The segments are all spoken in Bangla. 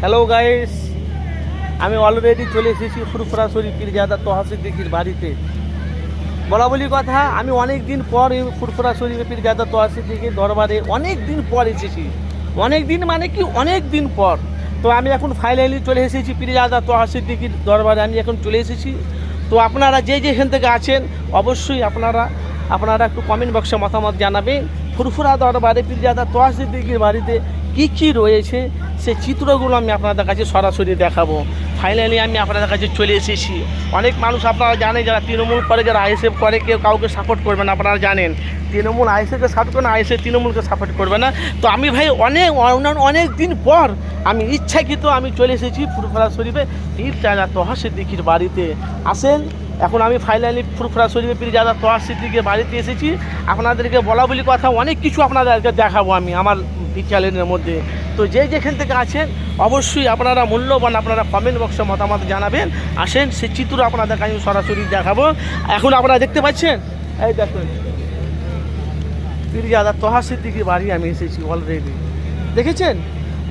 হ্যালো গাইস আমি অলরেডি চলে এসেছি ফুরফুরা শরীফ পীরজাদা তহাসির দিকির বাড়িতে। বলা বলি কথা, আমি অনেক দিন পর এই ফুরফুরা শরীফ পীরজাদা তহাসির দিকির দরবারে অনেক দিন পর এসেছি। অনেক দিন মানে কি? অনেক দিন পর। তো আমি এখন ফাইনালি চলে এসেছি পীরজাদা তহাসির দিকির দরবারে, আমি এখন চলে এসেছি। তো আপনারা যে যেখান থেকে আছেন, অবশ্যই আপনারা আপনারা একটু কমেন্ট বক্সে মতামত জানাবেন। ফুরফুরা দরবারে পীরজাদা তোয়াশির দিঘির বাড়িতে কী কী রয়েছে, সে চিত্রগুলো আমি আপনাদের কাছে সরাসরি দেখাবো। ফাইনালি আমি আপনাদের কাছে চলে এসেছি। অনেক মানুষ আপনারা জানেন, যারা তৃণমূল করে, যারা আইএসএফ করে, কেউ কাউকে সাপোর্ট করবে না, আপনারা জানেন। তৃণমূল আইএসএফকে সাপোর্ট করে না আইএসএফ তৃণমূলকে সাপোর্ট করবে না। তো আমি ভাই, অনেক অনেক দিন পর আমি ইচ্ছাকৃত আমি চলে এসেছি ফুরফুরা শরীফে পীর চাজা তোহা সিদ্দিকির বাড়িতে। আসেন, এখন আমি ফাইনালি ফুরফুরা শরীফে পীর যাদা তোহা সিদ্দিকের বাড়িতে এসেছি। আপনাদেরকে বলা বলি কথা, অনেক কিছু আপনাদেরকে দেখাবো আমি, আমার চ্যানেলের মধ্যে। তো যে যেখান থেকে আছেন, অবশ্যই আপনারা মূল্যবান আপনারা কমেন্ট বক্সে মতামত জানাবেন। আসেন সে চিত্র আপনাদেরকে আমি সরাসরি দেখাবো। এখন আপনারা দেখতে পাচ্ছেন? এই দেখুন। পীরজাদা তোহা সিদ্দিকির বাড়ি আমি এসেছি অলরেডি দেখেছেন?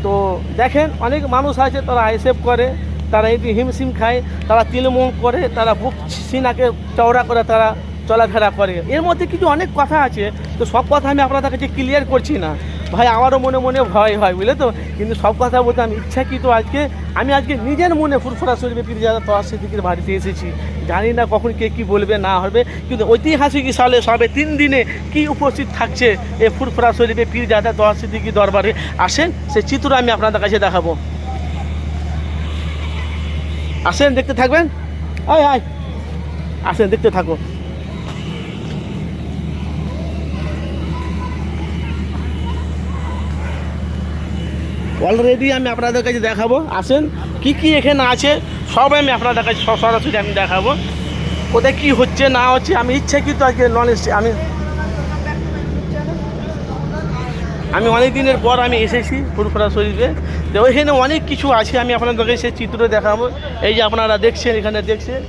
তো দেখেন, অনেক মানুষ আছে, তারা আইসেফ করে, তারা এই হিমশিম খায়, তারা তৃণমূল করে, তারা বুক সিনাকে চওড়া করে, তারা চলাফেরা করে। এর মধ্যে কিছু অনেক কথা আছে, তো সব কথা আমি আপনাদের কাছে ক্লিয়ার করছি না। ভাই, আমারও মনে মনে ভয় হয়, বুঝলে তো? কিন্তু সব কথা বলতে আমি ইচ্ছাকৃত আজকে, আমি আজকে নিজের মনে ফুরফুরা শরীফে পীরজাদা তোহা সিদ্দিকির বাড়িতে এসেছি। জানি না কখন কে কী বলবে, না হবে, কিন্তু ঐতিহাসিক সালে, সবে তিন দিনে কি উপস্থিত থাকছে এই ফুরফুরা শরীফে পীরজাদা তোহা সিদ্দিকি দরবারে? আসেন, সে চিত্র আমি আপনাদের কাছে দেখাবো। আসেন, দেখতে থাকবেন? আয় আয়। আসেন, দেখতে থাকো। অলরেডি আমি আপনাদের কাছে দেখাবো। আসেন, কি কি এখানে আছে সব আমি আপনাদের কাছে সরাসরি আমি দেখাবো। কোথায় কি হচ্ছে, না হচ্ছে, আমি ইচ্ছাকৃত আজকে নন আমি আমি অনেক দিনের পর আমি এসেছি ফুরফুরা শরীফে। তো ওইখানে অনেক কিছু আছে, আমি আপনাদেরকে সে চিত্র দেখাবো। এই যে আপনারা দেখছেন, এখানে দেখছেন।